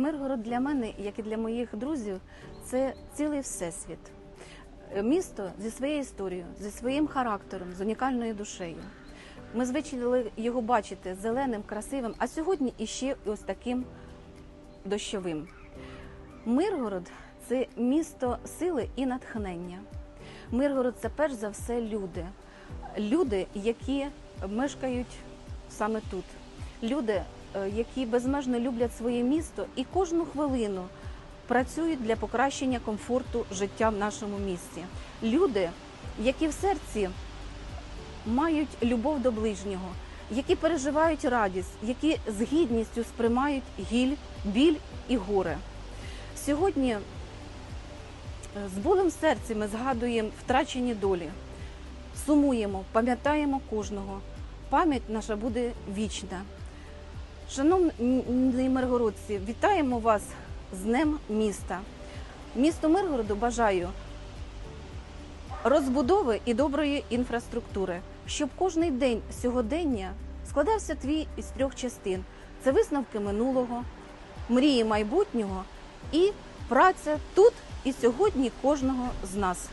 Миргород для мене, як і для моїх друзів, це цілий всесвіт. Місто зі своєю історією, зі своїм характером, з унікальною душею. Ми звичайно його бачити зеленим, красивим, а сьогодні іще ось таким дощовим. Миргород це місто сили і натхнення. Миргород це перш за все люди. Люди, які мешкають саме тут. Люди, які безмежно люблять своє місто і кожну хвилину працюють для покращення комфорту життя в нашому місті. Люди, які в серці мають любов до ближнього, які переживають радість, які з гідністю сприймають гіль, біль і горе. Сьогодні е, з болем в серці ми згадуємо втрачені долі, сумуємо, пам'ятаємо кожного. Пам'ять наша буде вічна. Шановні миргородці, вітаємо вас з Днем міста. Місту Миргороду бажаю розбудови і доброї інфраструктури, щоб кожний день сьогодення складався твій із трьох частин: це висновки минулого, мрії майбутнього і праця тут і сьогодні кожного з нас.